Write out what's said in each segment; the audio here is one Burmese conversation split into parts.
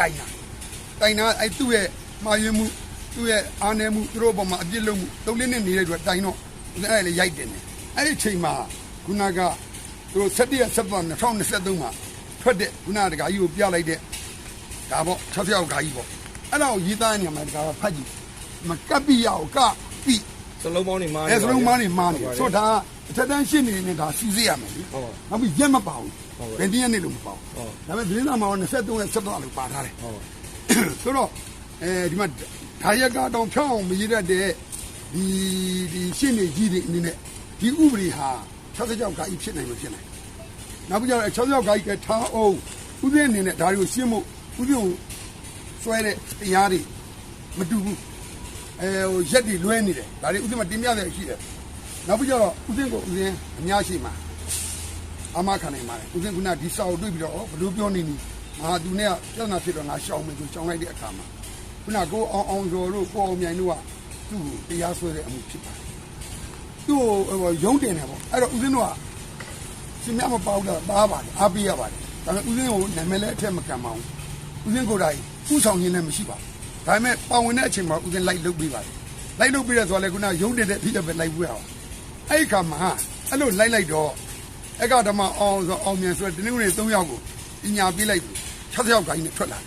တိုင်တာတိုင်တာအဲ့သူ့ရဲ့မှားယွင်းမှုသူ့ရဲ့အားနည်းမှုသူတို့ဘက်မှာအပြစ်လုပ်မှုတုံးလေးနဲ့နေတဲ့အတွက်တိုင်တော့အဲ့လေရိုက်တယ်နေအဲ့ဒီချိန်မှာခုနကသူတို့7ရက်7ပတ်2023မှာထွက်တဲ့ခုနကတကာကြီးကိုပြလိုက်တဲ့ဒါပေါ့6ရောက်ခါကြီးပေါ့အဲ့ဒါကိုရေးသားနေမှာတကာကဖတ်ကြည့်မကပ်ပြရအောင်ကပြစလုံးပေါင်းနေမှာအဲစလုံးမနေမာနေဆိုတော့ အထက်တန်းရှင်းနေနေတာစီစစ်ရမယ်လေဟုတ်ပါနောက်ပြီးရက်မပါဘူးဟုတ်ပါဘယ်တည်းရက်နေလို့မပါဘူးဟုတ်ဒါပေမဲ့သတင်းစာမှာတော့23ရက်7လို့ပါထားတယ်ဟုတ်ဆိုတော့အဲဒီမှာဒါရက်ကတော့ဖြောင်းအောင်မရတဲ့ဒီဒီရှင်းနေကြီးတွေအနေနဲ့ဒီဥပဒေဟာ66ခါကြီးဖြစ်နိုင်မဖြစ်နိုင်နောက်ပြီးတော့66ခါကြီးကထားအောင်ဥပဒေအနေနဲ့ဒါတွေကိုရှင်းဖို့ဥပဒေကိုဆွဲတဲ့တရားတွေမတူဘူးအဲဟိုရက်တွေလွဲနေတယ်ဒါတွေဥပဒေမှာတင်ပြတယ်ရှိတယ် နောက်ပြီးတော့ဥပဒေကိုဥပဒေအများရှိမှာအမခံနိုင်ပါတယ်ဦးဇင်းကဒီစာကိုတွေ့ပြီးတော့ဘလို့ပြောနေနီငါသူနဲ့ပြဿနာဖြစ်တော့ငါရှောင်မယ်ဆိုရှောင်လိုက်တဲ့အခါမှာခုနကိုအောင်အောင်ကျော်တို့ပေါ်အောင်မြိုင်တို့ကသူ့ကိုတရားစွဲတဲ့အမှုဖြစ်ပါတယ်သူ့ကိုရုံးတင်တယ်ပေါ့အဲ့တော့ဦးဇင်းတို့ကရှင်မြတ်မပေါက်တော့ပါပါတယ်အားပေးရပါတယ်ဒါပေမဲ့ဦးဇင်းကိုနာမည်လည်းအထက်မကံပါဘူးဦးဇင်းကိုယ်တိုင်ဥဆောင်ရင်းလည်းမရှိပါဘူးဒါပေမဲ့ပါဝင်တဲ့အချိန်မှာဦးဇင်းလိုက်လုပ်ပေးပါတယ်လိုက်လုပ်ပေးရဆိုတော့လေခုနရုံးတင်တဲ့အဖြစ်ပဲလိုက်ပွေးအောင် အဲ့ဒီခါမှာအဲ့လိုလိုက်လိုက်တော့အကဓမ္မအောင်ဆိုအောင်မြန်ဆိုတဲ့တင်းငွေ3ယောက်ကိုပညာပေးလိုက်ပြီ60ယောက်ကိုင်းနဲ့ထွက်လာတယ်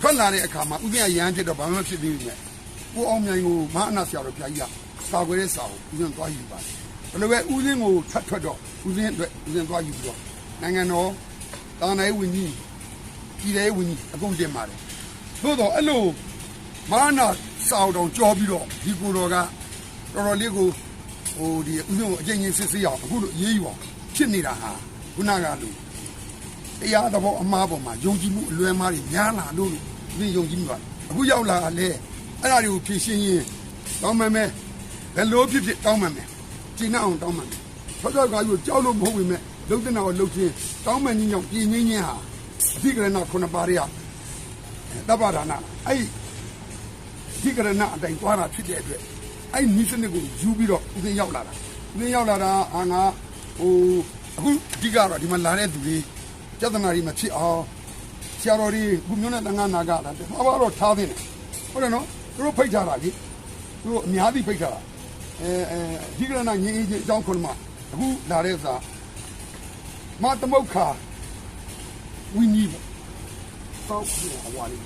ထွက်လာတဲ့အခါမှာဥပ္ပယရဟန်းဖြစ်တော့ဘာမှမဖြစ်သေးဘူးမြတ်ကိုအောင်မြိုင်ကိုမဟာအနာဆရာတော်ဘုရားကြီးကစာခွေတဲ့စာကိုဦးဇင်းသွားယူပါတယ်ဘယ်လိုပဲဦးဇင်းကိုထွက်ထွက်တော့ဦးဇင်းအတွက်ဦးဇင်းသွားယူပြီးတော့နိုင်ငံတော်တာနိုင်ဝင်းကြီးပြည်ထောင်ဝင်းကြီးအကုန်တင်ပါတယ်သို့တော့အဲ့လိုမဟာအနာစာတော်ကြောပြီးတော့ဒီကိုတော်ကတော်တော်လေးကို ဟိုဒီဥစဉ်ကိုအကျဉ်းချင်းစစ်စစ်ရအောင်အခုလိုအေးအေးယူအောင်ဖြစ်နေတာဟာခုနကလိုတရားသဘောအမှားပေါ်မှာယုံကြည်မှုအလွဲမှားတွေများလာလို့ဒီယုံကြည်မှုကအခုရောက်လာလဲအဲ့ဒါတွေကိုဖြည့်ရှင်းရင်တောင်းမှန်မယ်ဘယ်လိုဖြစ်ဖြစ်တောင်းမှန်မယ်ကျင့်အောင်တောင်းမှန်မယ်ဆော့ဆော့ကားကိုကြောက်လို့မဟုတ်ပေမဲ့လုံတဲ့နာကိုလုံချင်းတောင်းမှန်ခြင်းကြောင့်ပြည်ငင်းခြင်းဟာအဓိကရဏခုနှစ်ပါးတွေကတပ္ပဒါနအဲ့ဒီကရဏအတိုင်းသွားတာဖြစ်တဲ့အတွက် အဲ့ဒီနီးစနစ်ကိုယူပြီးတော့ဦးသိန်းရောက်လာတာဦးသိန်းရောက်လာတာအာငါဟိုအခုအဓိကတော့ဒီမှာလာတဲ့သူတွေပြဿနာတွေမဖြစ်အောင်ဆရာတော်တွေဘုမျိုးနဲ့တန်ခါနာကလာတယ်ဘာတော့ထားသင့်တယ်ဟုတ်တယ်နော်သူတို့ဖိတ်ထားတာလေသူတို့အများကြီးဖိတ်ထားတာအဲအဲအဓိကရဏငင်းအေးချင်းအကြောင်းခုနမှာအခုလာတဲ့စာမသမုတ်ခါဝင်းကြီးပေါ့တောက်ပြီးအဝါလေး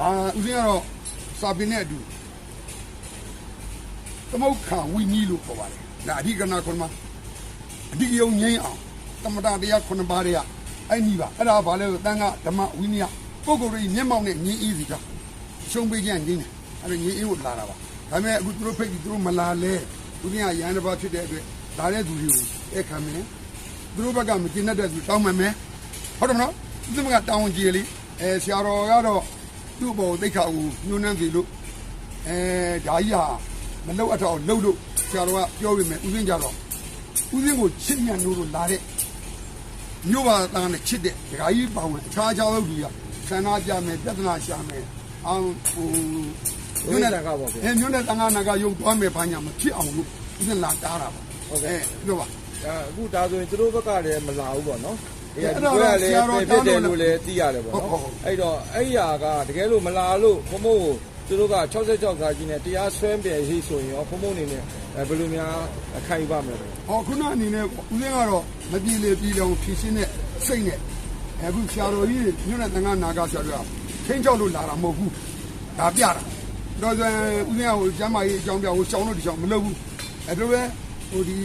အာဦးသိန်းကတော့စာပင်နဲ့အတူ သမုတ်ခံဝိနည်းလို့ခေါ်ပါတယ်။ဒါအဓိကနာခွန်မှာအဓိကယုံငိမ့်အောင်သမထတရားခုနှစ်ပါးတွေကအဲ့ဒီပါအဲ့ဒါဘာလဲဆိုတန်ခါဓမ္မဝိနည်းကိုကိုယ်ကိုယ်မျက်မှောက်နဲ့ငြင်းအေးစီတော့ရှုံးပေးကြငြင်းတယ်အဲ့ဒါငြင်းအေးကိုလာတာပါဒါပေမဲ့အခုသူတို့ဖိတ်ပြီးသူတို့မလာလဲသူကရဟန်းတစ်ပါးဖြစ်တဲ့အတွက်လာတဲ့သူတွေကိုအဲ့ခံမယ်သူတို့ဘက်ကမကျင်တတ်တဲ့သူတောင်းမှန်မယ်ဟုတ်တယ်မနော်သူတို့ကတောင်းကြည်လေအဲဆရာတော်ကတော့သူ့ဘောသိက္ခာကိုညှိုးနှမ်းစီလို့အဲဒါကြီးဟာ မလောက်အတော့လှုပ်လို့ဆရာတော်ကပြောပြမယ်ဥစဉ်ကြတော့ဥစဉ်ကိုချစ်ညံ့လို့လို့လာတဲ့မြို့ပါသားနဲ့ချစ်တဲ့ဒကာကြီးပေါဝင်အခြားခြားသောလူကဆန္ဒကြမယ်ပြဿနာရှာမယ်အောင်ဟိုမြို့နယ်တန်ခါပေါ့ဗျာအဲမြို့နယ်တန်ခါနာကယုံသွားမယ်ဘာညာမဖြစ်အောင်လို့ဥစဉ်လာတားတာပါဟုတ်ကဲ့အဲပြောပါဒါအခုဒါဆိုရင်သူတို့ဘက်ကလည်းမလာဘူးပေါ့နော်အဲ့အဲ့ဒါဒါတော့ကလည်းဆရာတော်ဖြစ်တယ်တောင်းလို့လို့လည်းသိရတယ်ပေါ့ဟုတ်နော်ဟုတ်အဲ့တော့အဲ့ဒီဟာကတကယ်လို့မလာလို့ဘုံဘုံကို သူတို့က66ခါကြီးနဲ့တရားစွဲပြည့်ရှိဆိုရင်ရောဘုံဘုံအနေနဲ့အဲဘယ်လိုများခံယူပါမလဲဗျာဟောခုနအနေနဲ့ဦးစင်းကတော့မပြေလေပြေလောင်ဖြည့်ရှင်းတဲ့စိတ်နဲ့အခုဆရာတော်ကြီးမြို့နယ်တန်ခါနာကဆရာတော်ကချင်းချောက်လို့လာတာမဟုတ်ဘူးဒါပြတာတော့ဆိုရင်ဦးစင်းကဟိုကျမ်းမာရေးအကြောင်းပြဟိုရှောင်းလို့ဒီရှောင်းမလုပ်ဘူးအဲ့လိုပဲဟိုဒီ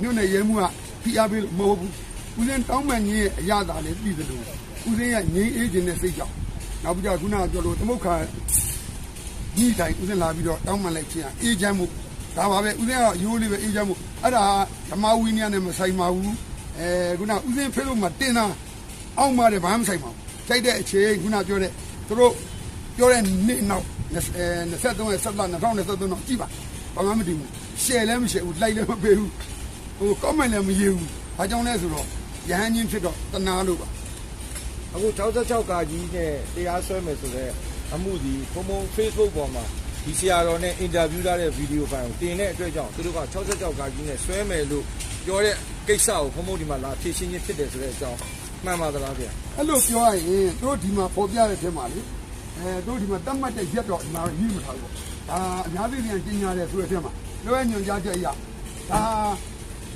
မြို့နယ်ရဲမှုကဖိအားပေးလို့မဟုတ်ဘူးဦးစင်းတောင်းပန်ကြီးရဲ့အရသာလေးပြည်တယ်လို့ဦးစင်းကငြိမ်းအေးခြင်းနဲ့စိတ်ကြောင့် နောက်ပြီးတော့ခုနကပြောလို့သမုတ်ခါဒီတိုင်းဦးဇင်းလာပြီးတော့တောင်းမှန်လိုက်ခြင်းအေးချမ်းမှုဒါပါပဲဦးဇင်းကရိုးလေးပဲအေးချမ်းမှုအဲ့ဒါဓမ္မဝိနည်းနဲ့မဆိုင်ပါဘူးအဲခုနဦးဇင်းဖေးလို့မတင်တာအောက်မှာတယ်ဘာမှမဆိုင်ပါဘူးတိုက်တဲ့အချိန်ခုနပြောတဲ့သူတို့ပြောတဲ့နေ့နောက်အဲ23ရက်17လ2023တော့ကြည့်ပါဘာမှမတည်ဘူးရှယ်လည်းမရှယ်ဘူးလိုက်လည်းမပေးဘူးဟိုကောမန့်လည်းမရေးဘူးဘာကြောင့်လဲဆိုတော့ရဟန်းချင်းဖြစ်တော့တနာလို့ပါ အခု66ကာကြီးနဲ့တရားစွဲမယ်ဆိုတော့အမှုဒီဘုံဘုံ Facebook ပေါ်မှာဒီဆရာတော်နဲ့အင်တာဗျူးထားတဲ့ဗီဒီယိုဖိုင်ကိုတင်တဲ့အတွက်ကြောင့်သူတို့က66ကာကြီးနဲ့စွဲမယ်လို့ပြောတဲ့ကိစ္စကိုဘုံဘုံဒီမှာလာဖြည့်ရှင်းခြင်းဖြစ်တယ်ဆိုတဲ့အကြောင်းမှန်ပါသလားဗျာအဲ့လိုပြောရရင်တို့ဒီမှာပေါ်ပြတဲ့ထဲမှာလေအဲတို့ဒီမှာတတ်မှတ်တဲ့ရက်တော့ဒီမှာရေးမထားဘူးပေါ့ဒါအများပြည်ပြန်ကျင်းရတယ်ဆိုတဲ့ထဲမှာလွှဲညွန်ကြားချက်အရဒါ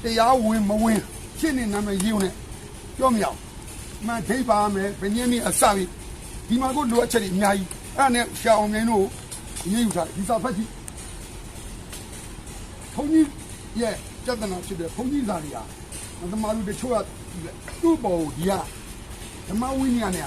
တရားဝင်မဝင်ရှင်းနေနာမည်ရေးုံနဲ့ပြောမရအောင် မှန်ထိပ်ပါမယ်ဘင်းင်းนี่အစပြီဒီမှာကိုလိုအပ်ချက်တွေအများကြီးအဲ့ဒါနဲ့ရှာအောင်မြင်တို့ရေးယူထားဒီစာဖတ်ကြည့်ဘုန်းကြီးရဲ့ကြက်တနာဖြစ်တဲ့ဘုန်းကြီးစာတွေဟာသမားလူတချို့ကသူ့ပေါ်ကိုဒီကဓမ္မဝိညာဉ်နဲ့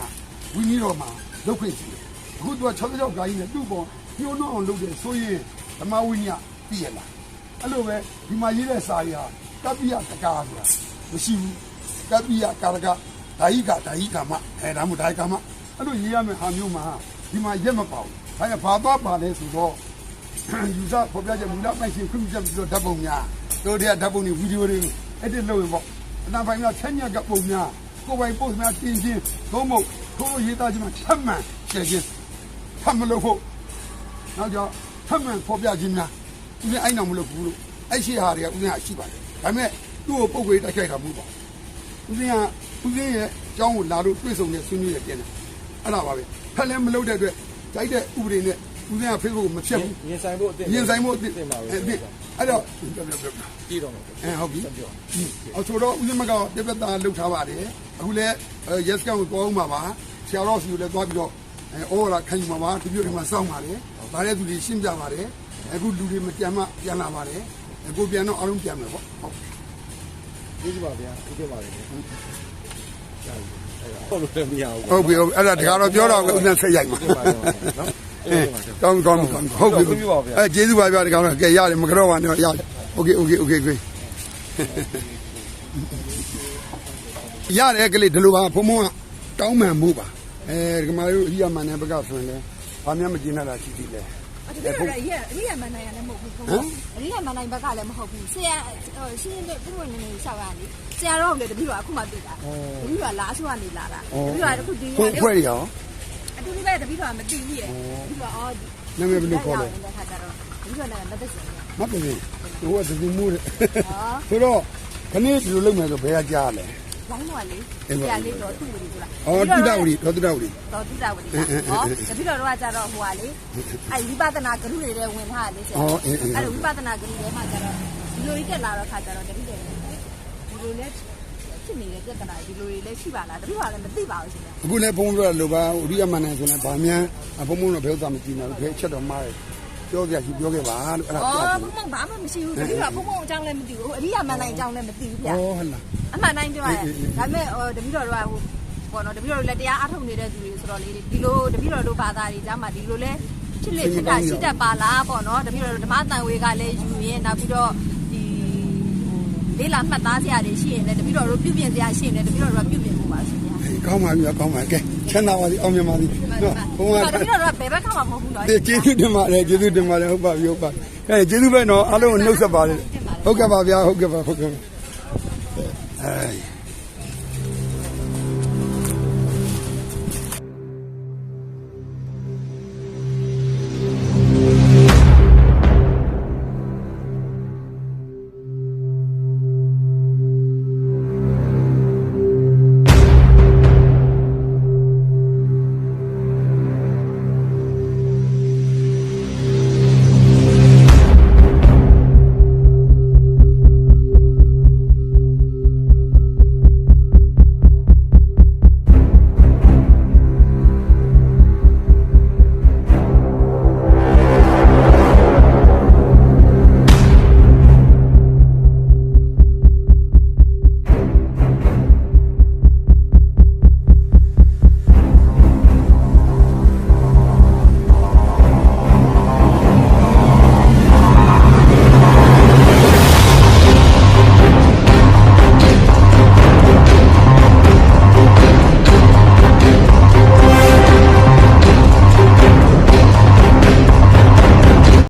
ဝိနည်းတော်မှာလုပ်ခွင့်ရှိတယ်။အခုသူက66ဂါကြီးနဲ့သူ့ပေါ်ညှိုးနှောင်းအောင်လုပ်တယ်ဆိုရင်ဓမ္မဝိညာဉ်ပြည့်ရလား။အဲ့လိုပဲဒီမှာရေးတဲ့စာရီဟာကပ္ပိယတကားဆိုတာမရှိဘူး။ကပ္ပိယကာရက ဓာယိကဓာယိကမအဲဒါမှဓာယိကမအဲ့လိုရေးရမယ့်ဟာမျိုးမှာဒီမှာရက်မပါဘူး။ဒါကဘာသွားပါလဲဆိုတော့ယူဆပေါ်ပြချက်မူလပိုင်ရှင်ခွင့်ပြုချက်ပြီးတော့ဓာတ်ပုံများတို့တဲ့ဓာတ်ပုံတွေဗီဒီယိုတွေအဲ့ဒီလုပ်ရင်ပေါ့အနာပိုင်းကဆက်ညက်ကပုံများကိုယ်ပိုင်ပို့များတင်ချင်းသုံးဖို့ထိုးရေးသားခြင်းမှာထပ်မံရှယ်ခြင်းထပ်မလို့ဖို့နောက်ကြောင့်ထပ်မံပေါ်ပြခြင်းများဦးဇင်းအဲ့နောက်မလုပ်ဘူးလို့အဲ့ရှိဟာတွေကဦးဇင်းကရှိပါတယ်ဒါပေမဲ့သူ့ကိုပုံကိုတိုက်ခိုက်တာမဟုတ်ပါဘူး ဦးဇင်းကဦးဇင်းရဲ့အကြောင်းကိုလာလို့တွေ့ဆုံနေဆွေးနွေးရပြန်တယ်အဲ့ဒါပါပဲဖက်လည်းမလုပ်တဲ့အတွက်ကြိုက်တဲ့ဥပဒေနဲ့ဦးဇင်းက Facebook ကိုမဖြတ်ဘူးရင်ဆိုင်ဖို့အစ်ရင်ဆိုင်မှုအစ်တင်ပါပဲအဲ့ဒီအဲ့တော့ပြောပြောပြောကြည့်တော့မယ်အဲဟုတ်ပြီဆက်ပြောအဆိုတော့ဦးဇင်းမကပြပတာလှုပ်ထားပါတယ်အခုလဲရက်စကန်ကိုတွားအောင်ပါပါဆရာတော်စီကိုလည်းတွားပြီးတော့အဲဩရာခံယူပါပါဒီပြိုတွေမှာစောင့်ပါတယ်ဗါတဲ့သူတွေရှင်းပြပါတယ်အခုလူတွေမပြန်မှပြန်လာပါတယ်အခုပြန်တော့အားလုံးပြန်မယ်ပေါ့ဟုတ် ကျေးဇူးပါဗျာဒီပြပါလေဟုတ်လို့လည်းမရဘူး ဟုတ်ပြီဟုတ်ပြီအဲ့ဒါတခါတော့ပြောတော့ဦးဇင်းဆက်ရိုက်မှာ ဒီပါတော့နော် အဲကောင်းကောင်းကောင်းဟုတ်ပြီအဲကျေးဇူးပါဗျာတခါတော့ကဲရတယ်မကြောပါနဲ့ရတယ်โอเคโอเคโอเคgreat ရတယ်ကလေးဒီလိုပါဖုံဖုံကတောင်းမှန်မှုပါအဲဒီကမာတို့အရိယာမန်နဲ့ဘက်ကဆိုရင်လည်းဘာမှမကျင်းတာရှိသေးတယ် အဲ့ဒါကတော့ရအရိယာမန်နိုင်ရလည်းမဟုတ်ဘူးခင်ဗျအရိယာမန်နိုင်ဘက်ကလည်းမဟုတ်ဘူးဆရာရှင်းတဲ့ပြုံးနေနေလျှောက်ရလေဆရာတော့လည်းတပည့်တော်အခုမှတွေ့တာတပည့်တော်လာအဆိုးကနေလာတာတပည့်တော်အခုဒီခွဲခွဲရအောင်အတူတူပဲတပည့်တော်မသိဘူးရဲ့တပည့်တော်အော်နာမည်ဘယ်လိုခေါ်လဲတဲ့ခါကျတော့တပည့်တော်လည်းမသက်စင်ဘူးမတ်ပင်းဟိုကသတိမှုတဲ့ဟောဆိုတော့ခဏဒီလိုလုပ်မယ်ဆိုဘယ်ကကြားလဲ လိုင်းတော့လေဆရာလေးတော့သူ့ဝင်ဘူးလားဩတိတဝရီဒေါတိတဝရီတော့တိတာဝင်ဟောတပည့်တော်တော့ကျတော့ဟိုကလေအဲဝိပဿနာဂရုတွေလည်းဝင်ထားတယ်ဆရာအဲ့ဝိပဿနာဂရုတွေမှာကျတော့ဒီလိုကြီးတက်လာတော့ခါကျတော့တပည့်တော်ဒီလိုလဲဖြစ်နေတဲ့ပြဿနာဒီလိုတွေလည်းရှိပါလားတပည့်တော်လည်းမသိပါဘူးရှင်ဗျာအခုလည်းဘုံပြောလိုပါအရိယာမန်နဲ့ဆိုရင်ဗာမြန်ဘုံဘုံတော့ဘယ်ဥစ္စာမကြည့်ဘူးဘယ်ချက်တော့မှားတယ် ပြောပြရှိပြောခဲ့ပါလို့အဲ့ဒါအော်ပြဘုံဘုံဘာမှမရှိဘူးတပည့်တော်ဘုံဘုံအကြောင်းလည်းမသိဘူးအရိယာမန်နိုင်အကြောင်းလည်းမသိဘူးဗျာဩဟုတ်လားအမှန်တိုင်းပြောရတယ်ဒါပေမဲ့ဟိုတပည့်တော်တို့ကဟိုဘောနော်တပည့်တော်တို့လည်းတရားအားထုတ်နေတဲ့သူတွေဆိုတော့လေဒီလိုတပည့်တော်တို့ဘာသာတွေကြားမှာဒီလိုလဲဖြစ်လေဖြစ်တာရှိတတ်ပါလားပေါ့နော်တပည့်တော်တို့ဓမ္မတန်ဝေကလည်းယူရင်နောက်ပြီးတော့ဒီ လေးလာမှတ်သားစရာတွေရှိရင်လည်းတပည့်တော်တို့ပြုပြင်စရာရှိရင်လည်းတပည့်တော်တို့ကပြုပြင်ဖို့ပါရှင်ဗျာကောင်းပါပြီကောင်းပါကဲချမ်းသာပါစေအောင်မြင်ပါစေနော်ဘုံကတပည့်တော်တို့ကဘယ်ဘက်ကမှမဟုတ်ဘူးနော်ကျေးဇူးတင်ပါတယ်ကျေးဇူးတင်ပါတယ်ဟုတ်ပါပြီဟုတ်ပါအဲကျေးဇူးပဲနော်အားလုံးကိုနှုတ်ဆက်ပါတယ်ဟုတ်ကဲ့ပါဗျာဟုတ်ကဲ့ပါဟုတ်ကဲ့ပါအဲ